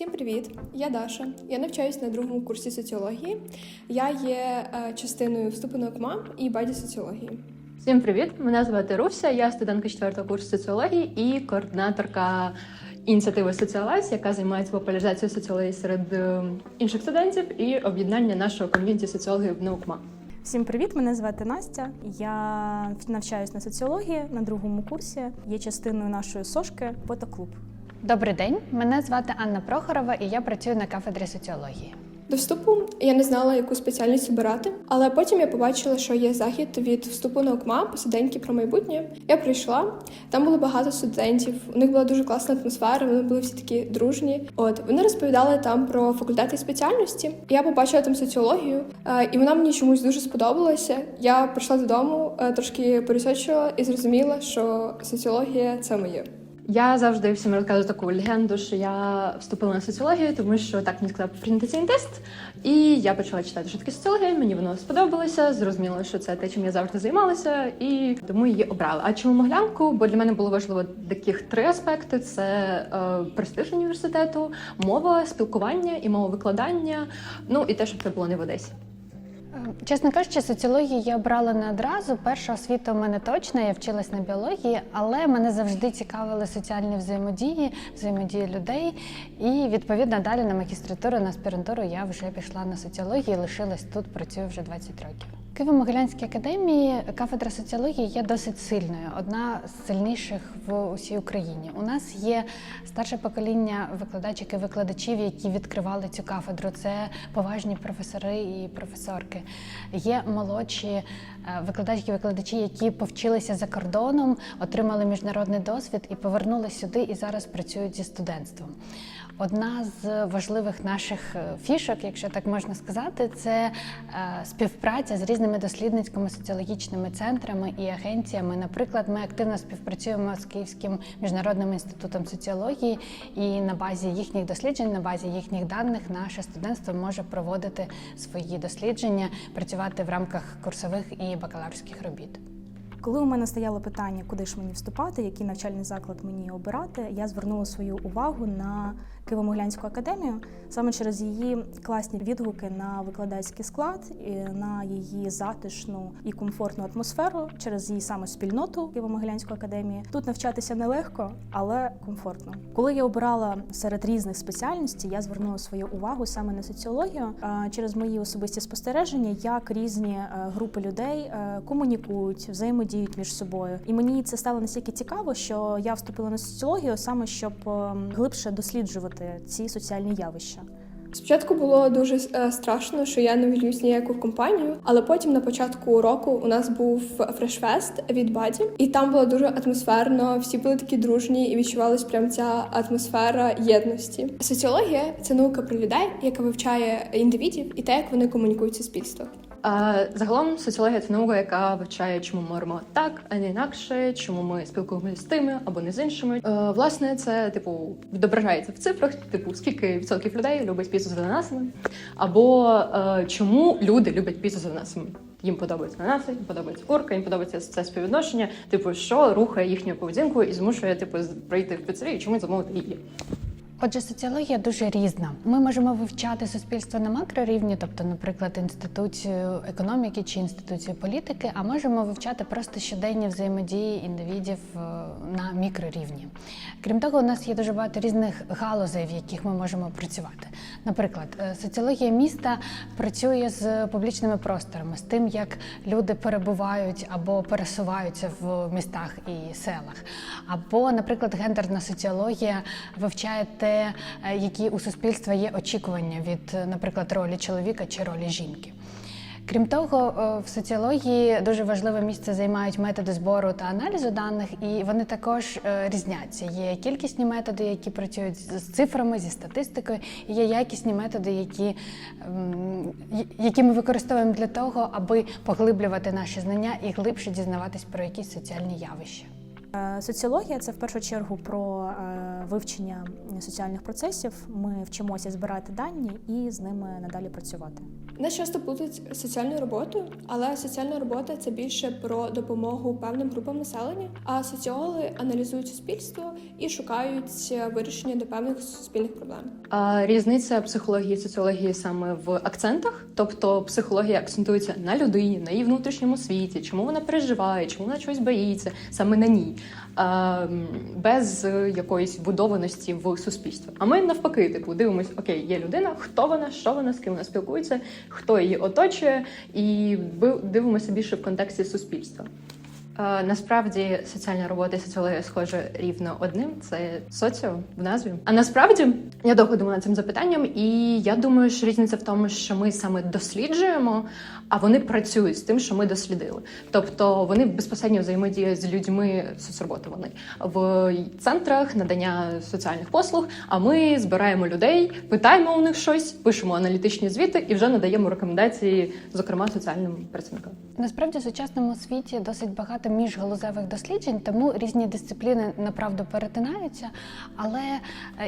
Всім привіт! Я Даша. Я навчаюсь на другому курсі соціології. Я є е, частиною вступу на ОКМА і баді соціології. Всім привіт! Мене звати Руся. Я студентка 4 курсу соціології і координаторка ініціативи Соціалайз, яка займається популяризацією соціології серед е, інших студентів і об'єднання нашого ком'юніті соціологів на УКМА. Всім привіт! Мене звати Настя. Я навчаюсь на соціології на другому курсі. Є частиною нашої сошки фотоклуб. Добрий день, мене звати Анна Прохорова, і я працюю на кафедрі соціології. До вступу я не знала, яку спеціальність обирати, але потім я побачила, що є захід від вступу на ОКМА посиденьки про майбутнє. Я прийшла. Там було багато студентів. У них була дуже класна атмосфера. Вони були всі такі дружні. От вони розповідали там про факультети спеціальності. Я побачила там соціологію, е, і вона мені чомусь дуже сподобалася. Я прийшла додому, е, трошки порісочила і зрозуміла, що соціологія це моє. Я завжди всім розказую таку легенду, що я вступила на соціологію, тому що так мені сказав презентаційний тест. І я почала читати, що таке соціологія. Мені воно сподобалося. Зрозуміло, що це те, чим я завжди займалася, і тому її обрала. А чому моглянку? Бо для мене було важливо таких три аспекти: це е, престиж університету, мова, спілкування і мова викладання. Ну і те, щоб це було не в Одесі. Е, Чесно кажучи, соціологію я обрала не одразу. Перша освіта у мене точна, я вчилась на біології, але мене завжди цікавили соціальні взаємодії, взаємодії людей. І відповідно далі на магістратуру, на аспірантуру я вже пішла на соціологію, лишилась тут, працюю вже 20 років. Києво-Могилянській академії кафедра соціології є досить сильною, одна з сильніших в усій Україні. У нас є старше покоління викладачок і викладачів, які відкривали цю кафедру. Це поважні професори і професорки. Є молодші е, викладачки, викладачі, які повчилися за кордоном, отримали міжнародний досвід і повернулися сюди і зараз працюють зі студентством. Одна з важливих наших е, фішок, якщо так можна сказати, це е, співпраця з різними дослідницькими соціологічними центрами і агенціями. Наприклад, ми активно співпрацюємо з Київським міжнародним інститутом соціології, і на базі їхніх досліджень, на базі їхніх даних, наше студентство може проводити свої дослідження, працювати в рамках курсових і бакалаврських робіт. Коли у мене стояло питання, куди ж мені вступати, який навчальний заклад мені обирати, я звернула свою увагу на Києво-Могилянську академію саме через її класні відгуки на викладацький склад, і на її затишну і комфортну атмосферу, через її саме спільноту Києво-Могилянської академії. Тут навчатися нелегко, але комфортно. Коли я обирала серед різних спеціальностей, я звернула свою увагу саме на соціологію через мої особисті спостереження, як різні е, групи людей е, комунікують, взаємодіють між собою. І мені це стало настільки цікаво, що я вступила на соціологію саме щоб ем, глибше досліджувати ці соціальні явища. Спочатку було дуже е, страшно, що я не влюсь ніяку компанію, але потім на початку року у нас був фрешфест від Баді, і там було дуже атмосферно. Всі були такі дружні і відчувалась прям ця атмосфера єдності. Соціологія це наука про людей, яка вивчає індивідів і те, як вони комунікують суспільством. Загалом соціологія це наука, яка вивчає, чому ми робимо так, а не інакше, чому ми спілкуємося з тими або не з іншими. Е, власне, це типу відображається в цифрах, типу скільки відсотків людей любить піцу з ананасами, або е, чому люди люблять піцу з ананасами. Їм подобаються ананаси, їм подобається курка, їм подобається це співвідношення. Типу, що рухає їхню поведінку і змушує типу прийти в піцерію, і чомусь замовити її. Отже, соціологія дуже різна. Ми можемо вивчати суспільство на макрорівні, тобто, наприклад, інституцію економіки чи інституцію політики, а можемо вивчати просто щоденні взаємодії індивідів е, на мікрорівні. Крім того, у нас є дуже багато різних галузей, в яких ми можемо працювати. Наприклад, е, соціологія міста працює з публічними просторами, з тим, як люди перебувають або пересуваються в містах і селах. Або, наприклад, гендерна соціологія вивчає те, е, які у суспільства є очікування від, наприклад, ролі чоловіка чи ролі жінки. Крім того, е, в соціології дуже важливе місце займають методи збору та аналізу даних, і вони також е, різняться. Є кількісні методи, які працюють з з цифрами, зі статистикою, і є якісні методи, які, ем, які ми використовуємо для того, аби поглиблювати наші знання і глибше дізнаватись про якісь соціальні явища. Е, Соціологія це в першу чергу про е, вивчення соціальних процесів. Ми вчимося збирати дані і з ними надалі працювати. Нас часто плутають з соціальною роботою, але соціальна робота це більше про допомогу певним групам населення. А соціологи аналізують суспільство і шукають вирішення до певних суспільних проблем. А різниця психології і соціології саме в акцентах, тобто психологія акцентується на людині, на її внутрішньому світі, чому вона переживає, чому вона чогось боїться, саме на ній, без е, якоїсь будованості в суспільство. А ми навпаки, типу, дивимось, окей, є людина, хто вона, що вона, з ким вона спілкується, хто її оточує, і дивимося більше в контексті суспільства. Е, Насправді соціальна робота і соціологія схоже рівно одним. Це соціо в назві. А насправді я довго думала цим запитанням, і я думаю, що різниця в тому, що ми саме досліджуємо, а вони працюють з тим, що ми дослідили. Тобто вони безпосередньо взаємодіють з людьми соцроботи. Вони в центрах надання соціальних послуг. А ми збираємо людей, питаємо у них щось, пишемо аналітичні звіти і вже надаємо рекомендації, зокрема соціальним працівникам. Насправді в сучасному світі досить багато міжгалузевих досліджень, тому різні дисципліни направду перетинаються. Але е,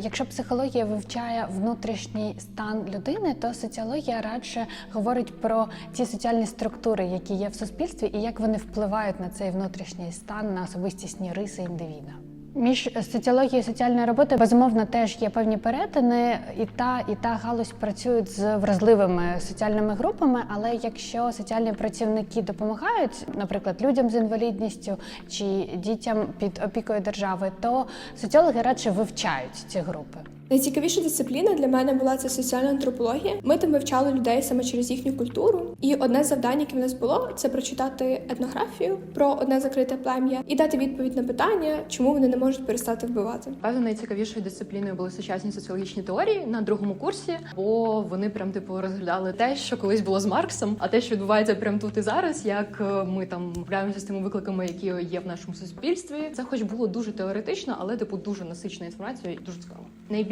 якщо психологія вивчає внутрішній стан людини, то соціологія радше говорить про ті соціальні структури, які є в суспільстві, і як вони впливають на цей внутрішній стан, на особистісні риси індивіда. Між соціологією і соціальною роботою безумовно теж є певні перетини, і та і та галузь працюють з вразливими соціальними групами. Але якщо соціальні працівники допомагають, наприклад, людям з інвалідністю чи дітям під опікою держави, то соціологи радше вивчають ці групи. Найцікавіша дисципліна для мене була це соціальна антропологія. Ми там вивчали людей саме через їхню культуру. І одне з завдань, яке в нас було, це прочитати етнографію про одне закрите плем'я і дати відповідь на питання, чому вони не можуть перестати вбивати. Певно, найцікавішою дисципліною були сучасні соціологічні теорії на другому курсі, бо вони прям типу розглядали те, що колись було з Марксом, а те, що відбувається прямо тут і зараз, як е, ми там справляємося з тими викликами, які є в нашому суспільстві. Це, хоч було дуже теоретично, але типу дуже насичена інформація і дуже цікаво.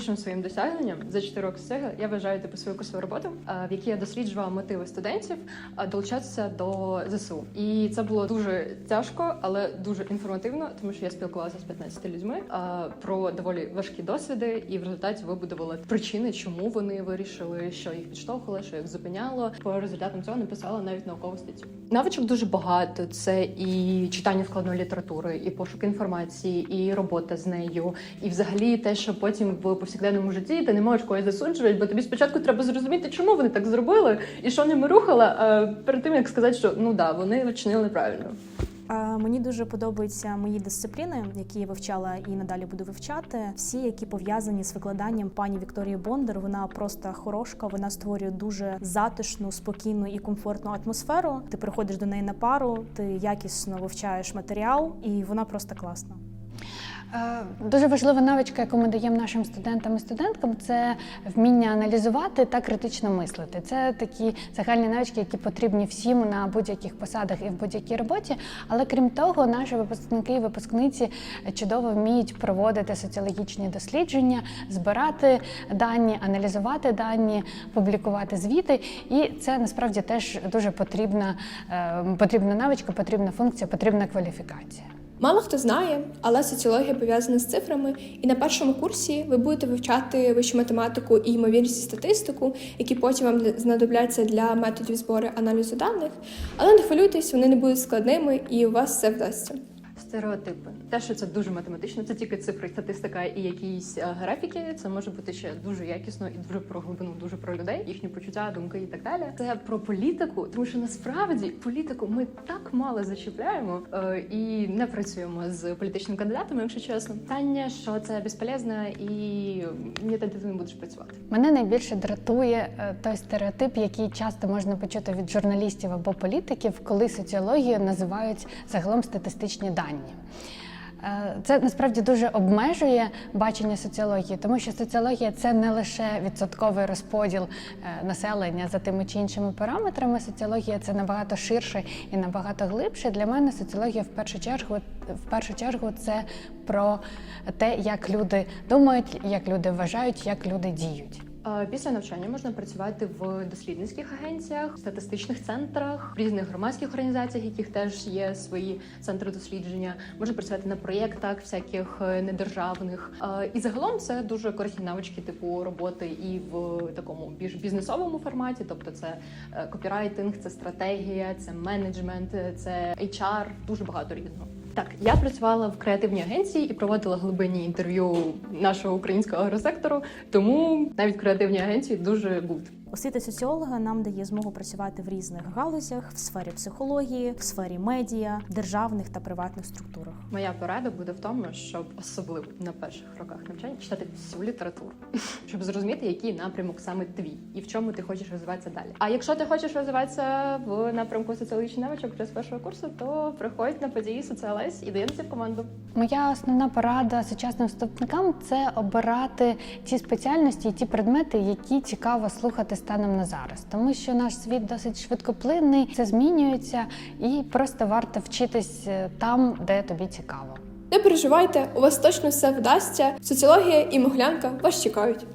Найбільшим своїм досягненням за 4 роки СЕГА я вважаю типу свою курсову роботу, е, в якій я досліджувала мотиви студентів е, долучатися до ЗСУ. І це було дуже тяжко, але дуже інформативно, тому що я спілкувалася з 15 людьми е, про доволі важкі досвіди, і в результаті вибудувала причини, чому вони вирішили, що їх підштовхувало, що їх зупиняло. По результатам цього написала навіть наукову статтю. Навичок дуже багато. Це і читання вкладної літератури, і пошук інформації, і робота з нею, і взагалі те, що потім в повсякденному житті ти не можеш когось засуджувати, бо тобі спочатку треба зрозуміти, чому вони так зробили, і що ними рухало, а перед тим як сказати, що ну да, вони вчинили неправильно. Е, Мені дуже подобаються мої дисципліни, які я вивчала і надалі буду вивчати. Всі, які пов'язані з викладанням пані Вікторії Бондар. Вона просто хорошка. Вона створює дуже затишну, спокійну і комфортну атмосферу. Ти приходиш до неї на пару, ти якісно вивчаєш матеріал, і вона просто класна. Е, Дуже важлива навичка, яку ми даємо нашим студентам і студенткам, це вміння аналізувати та критично мислити. Це такі загальні навички, які потрібні всім на будь-яких посадах і в будь-якій роботі. Але крім того, наші випускники і випускниці чудово вміють проводити соціологічні дослідження, збирати дані, аналізувати дані, публікувати звіти. І це насправді теж дуже потрібна, е, потрібна навичка, потрібна функція, потрібна кваліфікація. Мало хто знає, але соціологія пов'язана з цифрами, і на першому курсі ви будете вивчати вищу математику і ймовірність статистику, які потім вам знадобляться для методів збору аналізу даних. Але не хвилюйтесь, вони не будуть складними, і у вас все вдасться. Стереотипи. Те, що це дуже математично, це тільки цифри, статистика і якісь е, графіки. Це може бути ще дуже якісно і дуже про глибину, дуже про людей, їхні почуття, думки і так далі. Це про політику, тому що насправді політику ми так мало зачіпляємо е, і не працюємо з політичними кандидатами, якщо чесно. Питання, що це безполезно і ні, ти не будеш працювати. Мене найбільше дратує е, той стереотип, який часто можна почути від журналістів або політиків, коли соціологію називають загалом статистичні дані. Е, Це насправді дуже обмежує бачення соціології, тому що соціологія це не лише відсотковий розподіл е, населення за тими чи іншими параметрами. Соціологія це набагато ширше і набагато глибше. Для мене соціологія в першу чергу в першу чергу це про те, як люди думають, як люди вважають, як люди діють. Е, Після навчання можна працювати в дослідницьких агенціях, статистичних центрах, в різних громадських організаціях, яких теж є свої центри дослідження. Можна працювати на проєктах всяких е, недержавних. Е, І загалом це дуже корисні навички типу роботи і в такому більш бізнесовому форматі, тобто це копірайтинг, це стратегія, це менеджмент, це HR, дуже багато різного. Так, я працювала в креативній агенції і проводила глибинні інтерв'ю нашого українського агросектору, тому навіть креативні агенції дуже гуд. Освіта соціолога нам дає змогу працювати в різних галузях в сфері психології, в сфері медіа, державних та приватних структурах. Моя порада буде в тому, щоб особливо на перших роках навчання читати всю літературу, щоб зрозуміти, який напрямок саме твій і в чому ти хочеш розвиватися далі. А якщо ти хочеш розвиватися в напрямку соціологічний навичок вже з першого курсу, то приходь на події соціалес і доєднуйся в команду. Моя основна порада сучасним вступникам це обирати ті спеціальності і ті предмети, які цікаво слухати станом на зараз, тому що наш світ досить швидкоплинний, це змінюється, і просто варто вчитись е, там, де тобі цікаво. Не переживайте, у вас точно все вдасться. Соціологія і моглянка вас чекають.